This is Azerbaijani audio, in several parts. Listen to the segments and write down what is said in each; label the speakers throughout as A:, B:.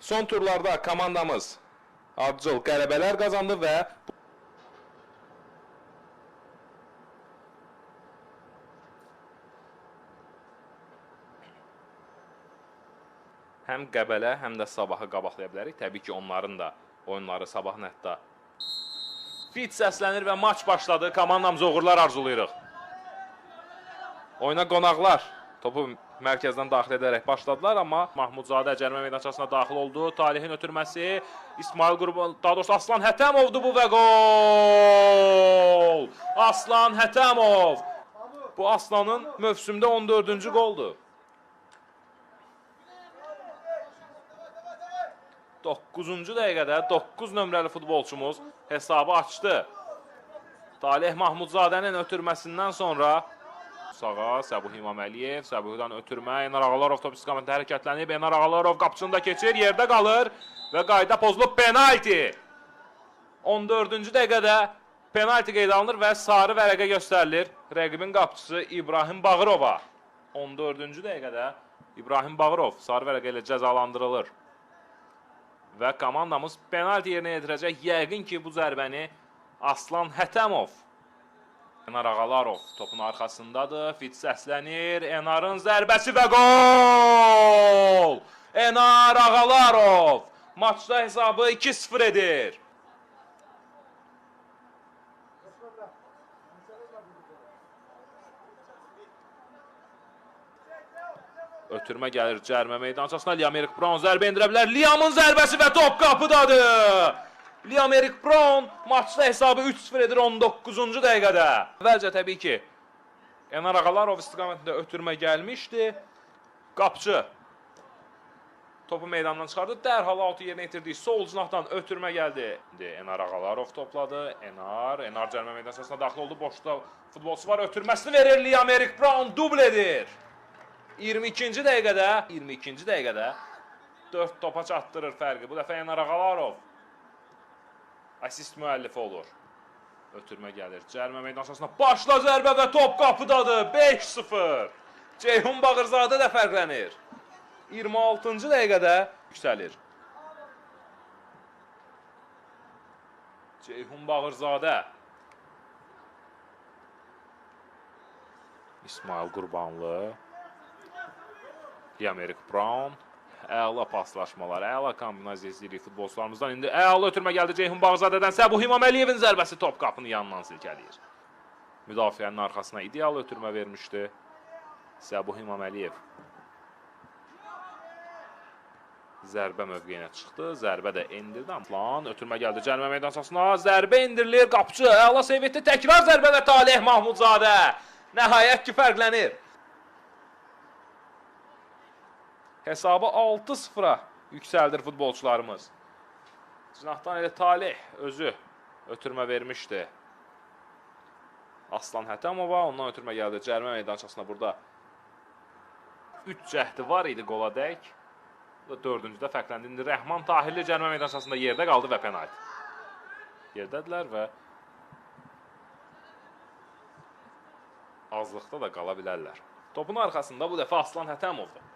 A: Son turlarda komandamız ardıcıl qələbələr qazandı və həm Qəbələ, həm də Sabahı qabaqlaya bilərik. Təbii ki, onların da oyunları Sabah nətdə fit səslənir və maç başladı. Komandamıza uğurlar arzulayırıq. Oyuna qonaqlar topu mərkəzdən daxil edərək başladılar, amma Mahmudzadə cərimə meydançasına daxil oldu. Talihin ötürməsi İsmail Qurban, daha doğrusu Aslan Hətəmovdur bu və gol! Aslan Hətəmov. Bu Aslanın mövsümdə 14-cü qoldur. 9-cu dəqiqədə 9 nömrəli futbolçumuz hesabı açdı. Talih Mahmudzadənin ötürməsindən sonra sağa Səbuh İmaməliyev, Səbuhdan ötürmə, Enar Ağalarov top istiqamətində hərəkətlənib, Enar Ağalarov qapıçını da keçir, yerdə qalır və qayda pozulub penalti. 14-cü dəqiqədə penalti qeydə alınır və sarı vərəqə göstərilir rəqibin qapıçısı İbrahim Bağırova. 14-cü dəqiqədə İbrahim Bağırov sarı vərəqə ilə cəzalandırılır. Və komandamız penalti yerinə yetirəcək. Yəqin ki, bu zərbəni Aslan Hətəmov Enar Ağalarov topun arxasındadır. Fit səslənir. Enarın zərbəsi və gol! Enar Ağalarov maçda hesabı 2-0 edir. Ötürmə gəlir cərmə meydançasına. Liam Erik Brown zərbə endirə bilər. Liamın zərbəsi və top qapıdadır. Liam Erik Brown maçda hesabı 3-0 edir 19-cu dəqiqədə. Əvvəlcə təbii ki, Enar Ağalarov istiqamətində ötürmə gəlmişdi. Qapçı topu meydandan çıxardı. Dərhal altı yerinə yetirdiyi sol cinahdan ötürmə gəldi. Enar Ağalarov topladı. Enar, Enar cərmə meydançasına daxil oldu. Boşda futbolçu var. Ötürməsini verir Liam Erik Brown dubl edir. 22-ci dəqiqədə, 22-ci dəqiqədə 4 topa çatdırır fərqi. Bu dəfə Enar Ağalarov asist müəllifi olur. Ötürmə gəlir. Cərmə meydançasına başla zərbə və top qapıdadır. 5-0. Ceyhun Bağırzadə də fərqlənir. 26-cı dəqiqədə yüksəlir. Ceyhun Bağırzadə. İsmail Qurbanlı. Yamerik Brown. Əla paslaşmalar, əla kombinasiya izləyirik futbolçularımızdan. İndi əla ötürmə gəldi Ceyhun Bağzadədən. Səbuh İmaməliyevin zərbəsi top qapını yanından silkələyir. Müdafiənin arxasına ideal ötürmə vermişdi. Səbuh İmaməliyev. Zərbə mövqeyinə çıxdı. Zərbə də endirdi. Plan ötürmə gəldi cərimə meydançasına. Zərbə endirilir. Qapçı əla seyv etdi. Təkrar zərbə və Talih Mahmudzadə. Nəhayət ki fərqlənir. Hesabı 6-0-a yüksəldir futbolçularımız. Cinahdan elə Talih özü ötürmə vermişdi. Aslan Hətəmova ondan ötürmə gəldi cərimə meydançasına burada 3 cəhdi var idi qola dək. Bu da 4-cüdə fərqləndi. İndi Rəhman Tahirli cərimə meydançasında yerdə qaldı və penalti. Yerdədirlər və azlıqda da qala bilərlər. Topun arxasında bu dəfə Aslan Hətəmovdur.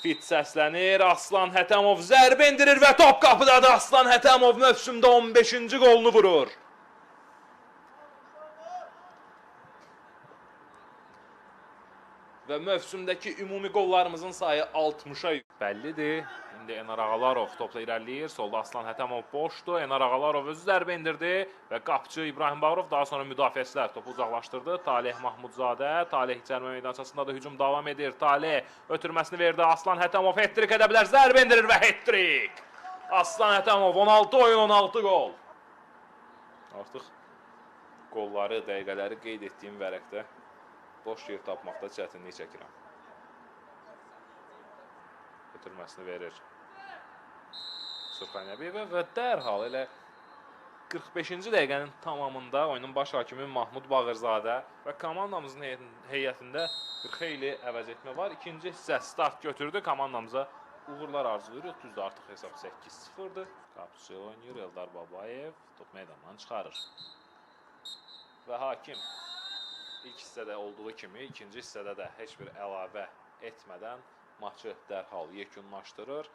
A: Fit səslənir. Aslan Hətəmov zərbə endirir və top qapıdadır. Aslan Hətəmov mövsümdə 15-ci qolunu vurur. Və mövsümdəki ümumi qollarımızın sayı 60-a bəllidir. İndi Enar Ağalarov topla irəliləyir. Solda Aslan Hətəmov boşdur. Enar Ağalarov özü zərbə endirdi və qapçı İbrahim Bağırov daha sonra müdafiəçilər topu uzaqlaşdırdı. Talih Mahmudzadə, Talih cərmə meydançasında da hücum davam edir. Talih ötürməsini verdi. Aslan Hətəmov hat-trick edə bilər. Zərbə endirir və hat-trick. Aslan Hətəmov 16 oyun 16 gol. Artıq qolları, dəqiqələri qeyd etdiyim vərəqdə boş yer tapmaqda çətinlik çəkirəm. Ötürməsini verir. Surxan Nəbiyevə və dərhal elə 45-ci dəqiqənin tamamında oyunun baş hakimi Mahmud Bağırzadə və komandamızın heyət- heyətində bir xeyli əvəz etmə var. İkinci hissə start götürdü. Komandamıza uğurlar arzulayırıq. Düzdür, artıq hesab 8-0-dır. Qapıçı oynayır Eldar Babayev. Top meydandan çıxarır. Və hakim ilk hissədə olduğu kimi ikinci hissədə də heç bir əlavə etmədən maçı dərhal yekunlaşdırır.